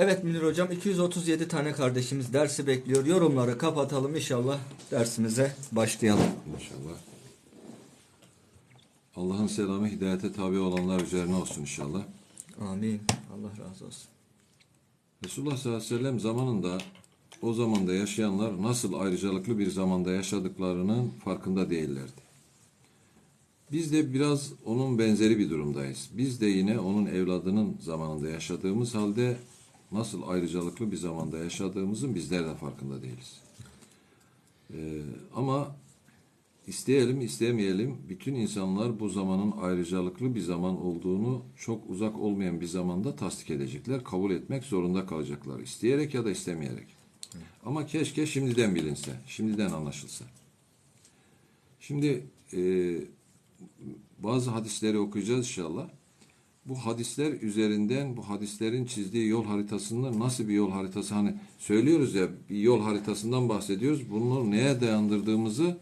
Evet Münir Hocam 237 tane kardeşimiz dersi bekliyor. Yorumları kapatalım inşallah dersimize başlayalım. İnşallah. Allah'ın selamı hidayete tabi olanlar üzerine olsun inşallah. Amin. Allah razı olsun. Resulullah sallallahu aleyhi ve sellem zamanında o zamanda yaşayanlar nasıl ayrıcalıklı bir zamanda yaşadıklarının farkında değillerdi. Biz de biraz onun benzeri bir durumdayız. Biz de yine onun evladının zamanında yaşadığımız halde nasıl ayrıcalıklı bir zamanda yaşadığımızın bizler de farkında değiliz. Ee, ama isteyelim istemeyelim bütün insanlar bu zamanın ayrıcalıklı bir zaman olduğunu çok uzak olmayan bir zamanda tasdik edecekler. Kabul etmek zorunda kalacaklar. isteyerek ya da istemeyerek. Ama keşke şimdiden bilinse, şimdiden anlaşılsa. Şimdi e, bazı hadisleri okuyacağız inşallah. Bu hadisler üzerinden bu hadislerin çizdiği yol haritasında nasıl bir yol haritası hani söylüyoruz ya bir yol haritasından bahsediyoruz. Bunu neye dayandırdığımızı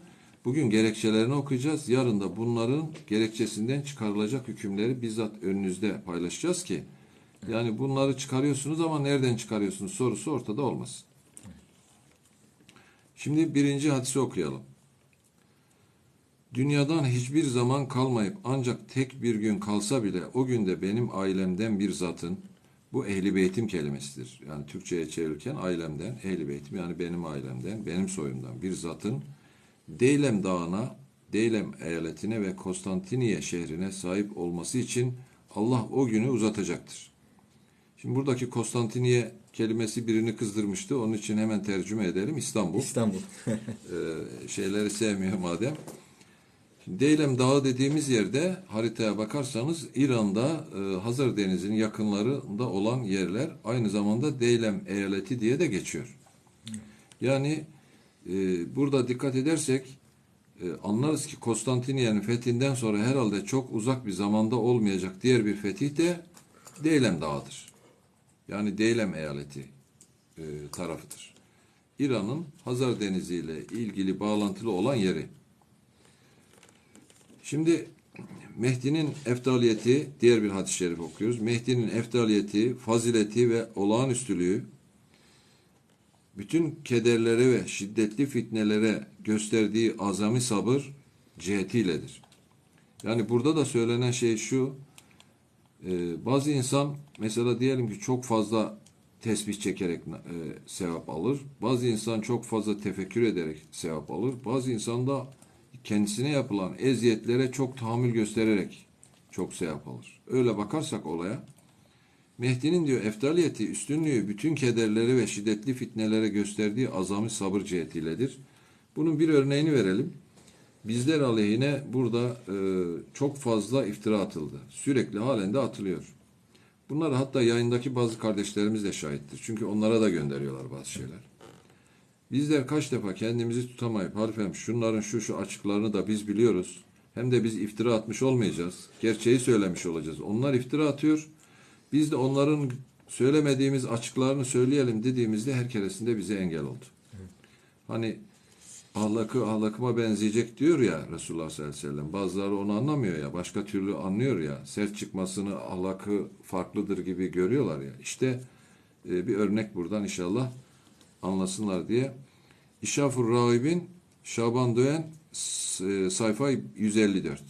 bugün gerekçelerini okuyacağız. Yarın da bunların gerekçesinden çıkarılacak hükümleri bizzat önünüzde paylaşacağız ki yani bunları çıkarıyorsunuz ama nereden çıkarıyorsunuz sorusu ortada olmasın. Şimdi birinci hadisi okuyalım. Dünyadan hiçbir zaman kalmayıp ancak tek bir gün kalsa bile o günde benim ailemden bir zatın bu ehli beytim kelimesidir. Yani Türkçe'ye çevirirken ailemden, ehli beytim yani benim ailemden, benim soyumdan bir zatın Deylem Dağı'na, Deylem eyaletine ve Konstantiniye şehrine sahip olması için Allah o günü uzatacaktır. Şimdi buradaki Konstantiniye kelimesi birini kızdırmıştı. Onun için hemen tercüme edelim. İstanbul. İstanbul. Ee, şeyleri sevmiyor madem. Şimdi Deylem Dağı dediğimiz yerde haritaya bakarsanız İran'da e, Hazar Denizi'nin yakınlarında olan yerler aynı zamanda Deylem eyaleti diye de geçiyor. Yani e, burada dikkat edersek e, anlarız ki Konstantiniye'nin fethinden sonra herhalde çok uzak bir zamanda olmayacak diğer bir fetih de Deylem Dağı'dır. Yani Deylem eyaleti e, tarafıdır. İran'ın Hazar Denizi ile ilgili bağlantılı olan yeri. Şimdi Mehdi'nin eftaliyeti, diğer bir hadis-i şerif okuyoruz. Mehdi'nin eftaliyeti, fazileti ve olağanüstülüğü bütün kederlere ve şiddetli fitnelere gösterdiği azami sabır cihetiyledir. Yani burada da söylenen şey şu, e, bazı insan mesela diyelim ki çok fazla tesbih çekerek e, sevap alır. Bazı insan çok fazla tefekkür ederek sevap alır. Bazı insan da kendisine yapılan eziyetlere çok tahammül göstererek çok sevap alır. Öyle bakarsak olaya Mehdi'nin diyor eftaliyeti, üstünlüğü bütün kederlere ve şiddetli fitnelere gösterdiği azami sabır cihetiyledir. Bunun bir örneğini verelim. Bizler aleyhine burada e, çok fazla iftira atıldı. Sürekli halen de atılıyor. Bunlar hatta yayındaki bazı kardeşlerimiz de şahittir. Çünkü onlara da gönderiyorlar bazı şeyler. Bizler kaç defa kendimizi tutamayıp harfem şunların şu şu açıklarını da biz biliyoruz. Hem de biz iftira atmış olmayacağız. Gerçeği söylemiş olacağız. Onlar iftira atıyor. Biz de onların söylemediğimiz açıklarını söyleyelim dediğimizde her keresinde bize engel oldu. Hani ahlakı ahlakıma benzeyecek diyor ya Resulullah sallallahu aleyhi ve sellem. Bazıları onu anlamıyor ya. Başka türlü anlıyor ya. Sert çıkmasını ahlakı farklıdır gibi görüyorlar ya. İşte e, bir örnek buradan inşallah anlasınlar diye. İşafur Rahib'in Şaban Döğen e, sayfa 154.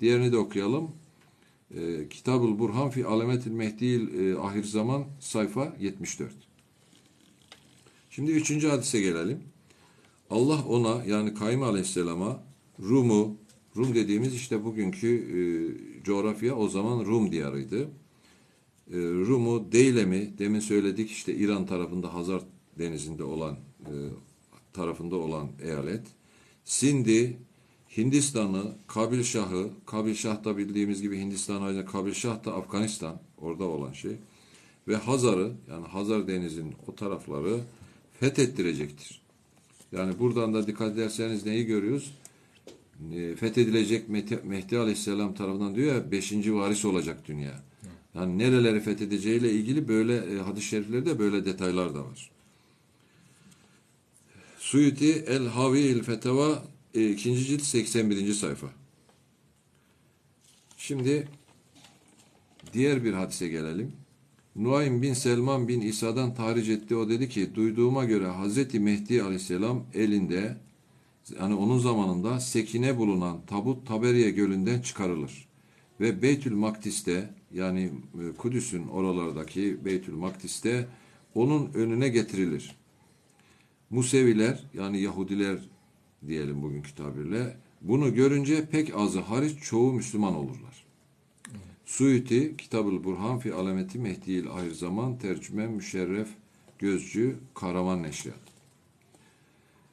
Diğerini de okuyalım. E, Kitabul Burhan fi Alemetil Mehdil e, Ahir Zaman sayfa 74. Şimdi üçüncü hadise gelelim. Allah ona yani Kaim Aleyhisselam'a Rum'u, Rum dediğimiz işte bugünkü e, coğrafya o zaman Rum diyarıydı. E, Rum'u, Deylem'i, demin söyledik işte İran tarafında Hazar denizinde olan e, tarafında olan eyalet. Sindi, Hindistan'ı, Kabilşah'ı, Kabilşah da bildiğimiz gibi Hindistan ayrıca Kabilşah da Afganistan, orada olan şey. Ve Hazar'ı, yani Hazar denizinin o tarafları fethettirecektir. Yani buradan da dikkat ederseniz neyi görüyoruz? E, fethedilecek Mehdi, Mehdi Aleyhisselam tarafından diyor ya beşinci varis olacak dünya. Yani nereleri fethedeceğiyle ilgili böyle e, hadis-i şeriflerde böyle detaylar da var. Suyuti El Havi El Feteva e, ikinci cilt 81. sayfa. Şimdi diğer bir hadise gelelim. Nuaym bin Selman bin İsa'dan tahric etti. O dedi ki duyduğuma göre Hazreti Mehdi aleyhisselam elinde yani onun zamanında sekine bulunan tabut Taberiye gölünden çıkarılır. Ve Beytül Makdis'te yani e, Kudüs'ün oralardaki Beytül Makdis'te onun önüne getirilir. Museviler yani Yahudiler diyelim bugünkü tabirle bunu görünce pek azı hariç çoğu Müslüman olurlar. Suyuti Kitabül Burhan fi Alameti Mehdi'il Ahir Zaman tercüme Müşerref Gözcü Kahraman Neşriyat.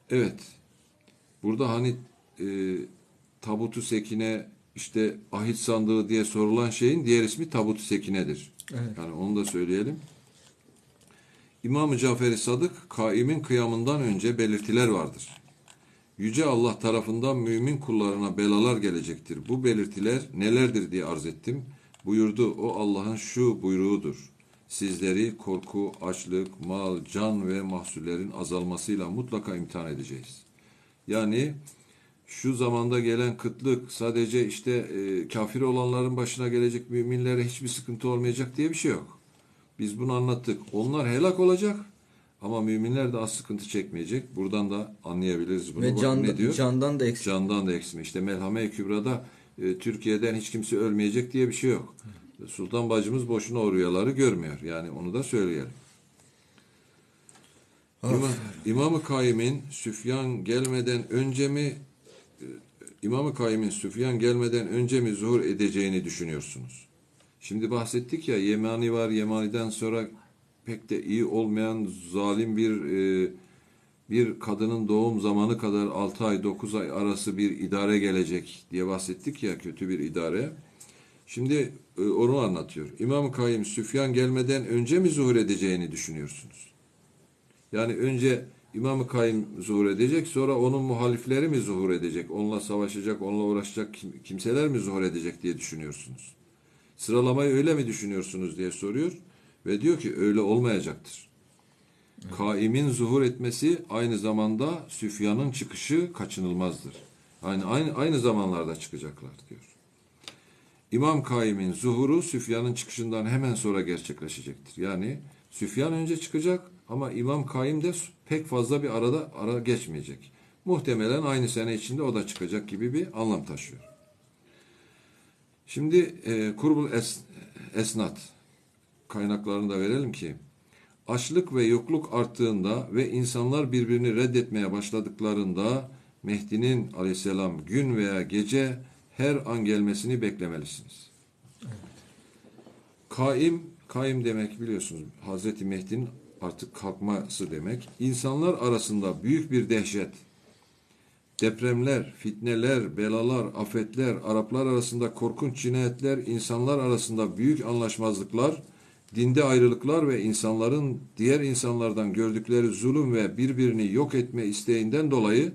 Evet. Burada hani e, tabutu sekine işte ahit sandığı diye sorulan şeyin diğer ismi tabutu sekinedir. Evet. Yani onu da söyleyelim. İmam-ı Cafer-i Sadık, kaimin kıyamından önce belirtiler vardır. Yüce Allah tarafından mümin kullarına belalar gelecektir. Bu belirtiler nelerdir diye arz ettim. Buyurdu, o Allah'ın şu buyruğudur. Sizleri korku, açlık, mal, can ve mahsullerin azalmasıyla mutlaka imtihan edeceğiz. Yani şu zamanda gelen kıtlık sadece işte e, kafir olanların başına gelecek müminlere hiçbir sıkıntı olmayacak diye bir şey yok. Biz bunu anlattık. Onlar helak olacak ama müminler de az sıkıntı çekmeyecek. Buradan da anlayabiliriz bunu. Ve Bakın can, ne diyor? candan da eksik. Candan da eksme. İşte Melhame-i Kübra'da e, Türkiye'den hiç kimse ölmeyecek diye bir şey yok. Sultan bacımız boşuna o rüyaları görmüyor. Yani onu da söyleyelim. İmam, İmam-ı Kaim'in Süfyan gelmeden önce mi e, İmam-ı Kaim'in Süfyan gelmeden önce mi zuhur edeceğini düşünüyorsunuz? Şimdi bahsettik ya Yemani var. Yemani'den sonra pek de iyi olmayan zalim bir e, bir kadının doğum zamanı kadar 6 ay 9 ay arası bir idare gelecek diye bahsettik ya kötü bir idare. Şimdi e, onu anlatıyor. İmam-ı Kayyum Süfyan gelmeden önce mi zuhur edeceğini düşünüyorsunuz? Yani önce İmam-ı Kayyum zuhur edecek sonra onun muhalifleri mi zuhur edecek? Onunla savaşacak, onunla uğraşacak kim- kimseler mi zuhur edecek diye düşünüyorsunuz? Sıralamayı öyle mi düşünüyorsunuz diye soruyor ve diyor ki öyle olmayacaktır. Kaimin zuhur etmesi aynı zamanda Süfyan'ın çıkışı kaçınılmazdır. Yani aynı, aynı zamanlarda çıkacaklar diyor. İmam Kaim'in zuhuru Süfyan'ın çıkışından hemen sonra gerçekleşecektir. Yani Süfyan önce çıkacak ama İmam Kaim de pek fazla bir arada ara geçmeyecek. Muhtemelen aynı sene içinde o da çıkacak gibi bir anlam taşıyor. Şimdi e, Kurbul es, Esnat kaynaklarını da verelim ki açlık ve yokluk arttığında ve insanlar birbirini reddetmeye başladıklarında Mehdi'nin aleyhisselam gün veya gece her an gelmesini beklemelisiniz. Kaim, kaim demek biliyorsunuz Hazreti Mehdi'nin artık kalkması demek. İnsanlar arasında büyük bir dehşet, depremler, fitneler, belalar, afetler, Araplar arasında korkunç cinayetler, insanlar arasında büyük anlaşmazlıklar, dinde ayrılıklar ve insanların diğer insanlardan gördükleri zulüm ve birbirini yok etme isteğinden dolayı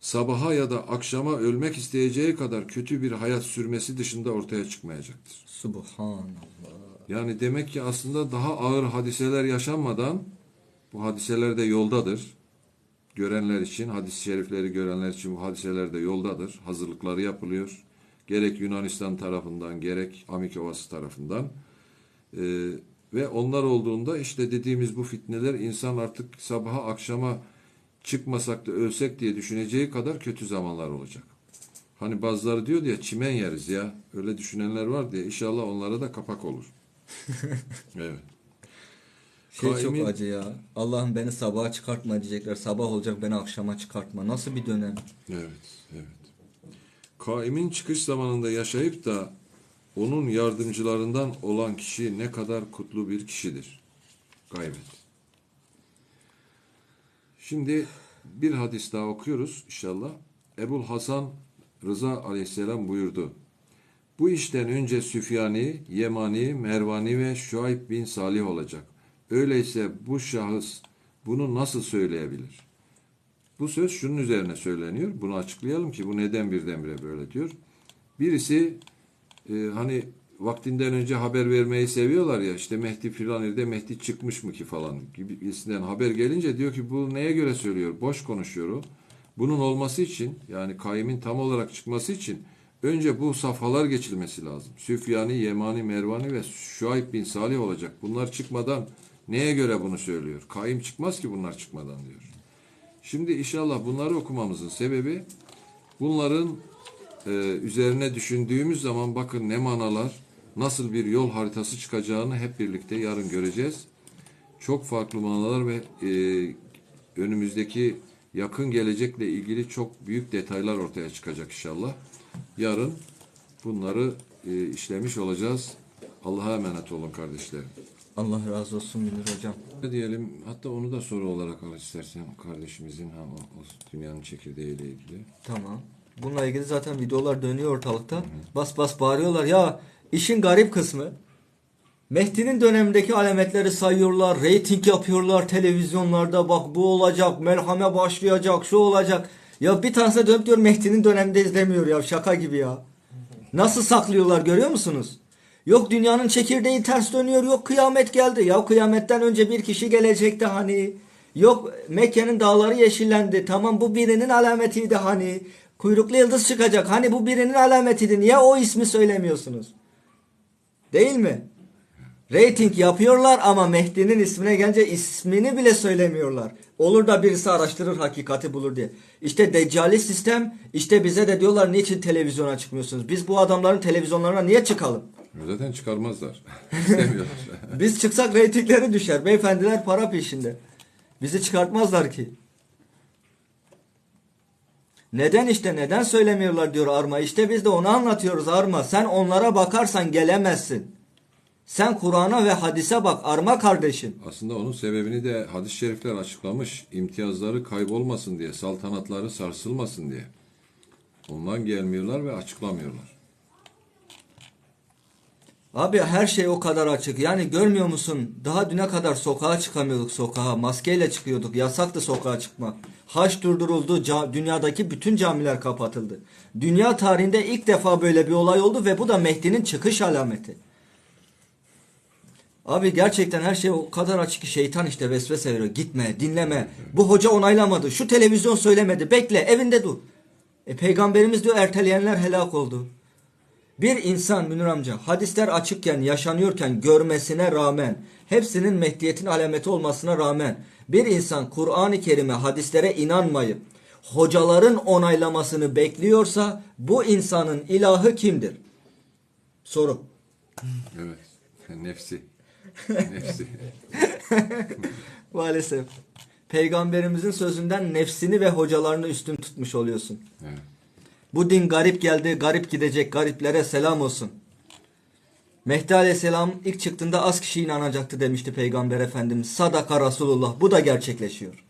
sabaha ya da akşama ölmek isteyeceği kadar kötü bir hayat sürmesi dışında ortaya çıkmayacaktır. Subhanallah. Yani demek ki aslında daha ağır hadiseler yaşanmadan bu hadiseler de yoldadır. Görenler için, hadis-i şerifleri görenler için bu hadiseler de yoldadır. Hazırlıkları yapılıyor. Gerek Yunanistan tarafından, gerek Amike Ovası tarafından. Ee, ve onlar olduğunda işte dediğimiz bu fitneler insan artık sabaha akşama çıkmasak da ölsek diye düşüneceği kadar kötü zamanlar olacak. Hani bazıları diyor ya çimen yeriz ya. Öyle düşünenler var diye. İnşallah onlara da kapak olur. evet. Şey Kaimin- çok acı ya. Allah'ım beni sabaha çıkartma diyecekler. Sabah olacak beni akşama çıkartma. Nasıl bir dönem? Evet, evet. Kaimin çıkış zamanında yaşayıp da onun yardımcılarından olan kişi ne kadar kutlu bir kişidir. Gaybet. Şimdi bir hadis daha okuyoruz inşallah. Ebul Hasan Rıza aleyhisselam buyurdu. Bu işten önce Süfyani, Yemani, Mervani ve Şuayb bin Salih olacak. Öyleyse bu şahıs bunu nasıl söyleyebilir? Bu söz şunun üzerine söyleniyor. Bunu açıklayalım ki bu neden birdenbire böyle diyor. Birisi e, hani vaktinden önce haber vermeyi seviyorlar ya işte Mehdi filan yerde Mehdi çıkmış mı ki falan gibisinden haber gelince diyor ki bu neye göre söylüyor? Boş konuşuyor o. Bunun olması için yani kaimin tam olarak çıkması için önce bu safhalar geçilmesi lazım. Süfyani, Yemani, Mervani ve Şuayb bin Salih olacak. Bunlar çıkmadan neye göre bunu söylüyor? Kaim çıkmaz ki bunlar çıkmadan diyor. Şimdi inşallah bunları okumamızın sebebi bunların e, üzerine düşündüğümüz zaman bakın ne manalar, nasıl bir yol haritası çıkacağını hep birlikte yarın göreceğiz. Çok farklı manalar ve e, önümüzdeki yakın gelecekle ilgili çok büyük detaylar ortaya çıkacak inşallah. Yarın bunları e, işlemiş olacağız. Allah'a emanet olun kardeşlerim. Allah razı olsun Münir hocam. Ne diyelim hatta onu da soru olarak al istersen kardeşimizin ha, o, o dünyanın çekirdeğiyle ilgili. Tamam. Bununla ilgili zaten videolar dönüyor ortalıkta. Bas bas bağırıyorlar. Ya işin garip kısmı Mehdi'nin dönemindeki alametleri sayıyorlar. Reyting yapıyorlar televizyonlarda. Bak bu olacak. Melhame başlayacak. Şu olacak. Ya bir tanesi dönüp diyor Mehdi'nin döneminde izlemiyor ya. Şaka gibi ya. Nasıl saklıyorlar görüyor musunuz? Yok dünyanın çekirdeği ters dönüyor. Yok kıyamet geldi. Ya kıyametten önce bir kişi gelecekti hani. Yok Mekke'nin dağları yeşillendi. Tamam bu birinin alametiydi hani. Kuyruklu yıldız çıkacak. Hani bu birinin alametiydi. Niye o ismi söylemiyorsunuz? Değil mi? Rating yapıyorlar ama Mehdi'nin ismine gelince ismini bile söylemiyorlar. Olur da birisi araştırır hakikati bulur diye. İşte deccali sistem işte bize de diyorlar niçin televizyona çıkmıyorsunuz? Biz bu adamların televizyonlarına niye çıkalım? Zaten çıkarmazlar. İstemiyorlar. Biz çıksak reytingleri düşer. Beyefendiler para peşinde. Bizi çıkartmazlar ki. Neden işte neden söylemiyorlar diyor Arma. İşte biz de onu anlatıyoruz Arma. Sen onlara bakarsan gelemezsin. Sen Kur'an'a ve hadise bak Arma kardeşim. Aslında onun sebebini de hadis-i şerifler açıklamış. İmtiyazları kaybolmasın diye, saltanatları sarsılmasın diye. Ondan gelmiyorlar ve açıklamıyorlar. Abi her şey o kadar açık. Yani görmüyor musun? Daha düne kadar sokağa çıkamıyorduk sokağa. Maskeyle çıkıyorduk. Yasaktı sokağa çıkmak. Haç durduruldu. Dünyadaki bütün camiler kapatıldı. Dünya tarihinde ilk defa böyle bir olay oldu ve bu da Mehdi'nin çıkış alameti. Abi gerçekten her şey o kadar açık ki şeytan işte vesvese veriyor. Gitme, dinleme. Bu hoca onaylamadı. Şu televizyon söylemedi. Bekle, evinde dur. E peygamberimiz diyor erteleyenler helak oldu. Bir insan Münir amca hadisler açıkken yaşanıyorken görmesine rağmen hepsinin Mehdiyetin alameti olmasına rağmen bir insan Kur'an-ı Kerim'e hadislere inanmayıp hocaların onaylamasını bekliyorsa bu insanın ilahı kimdir? Soru. Evet. Nefsi. Nefsi. Maalesef. Peygamberimizin sözünden nefsini ve hocalarını üstün tutmuş oluyorsun. Evet. Bu din garip geldi, garip gidecek, gariplere selam olsun. Mehdi Aleyhisselam ilk çıktığında az kişi inanacaktı demişti Peygamber Efendimiz. Sadaka Resulullah. Bu da gerçekleşiyor.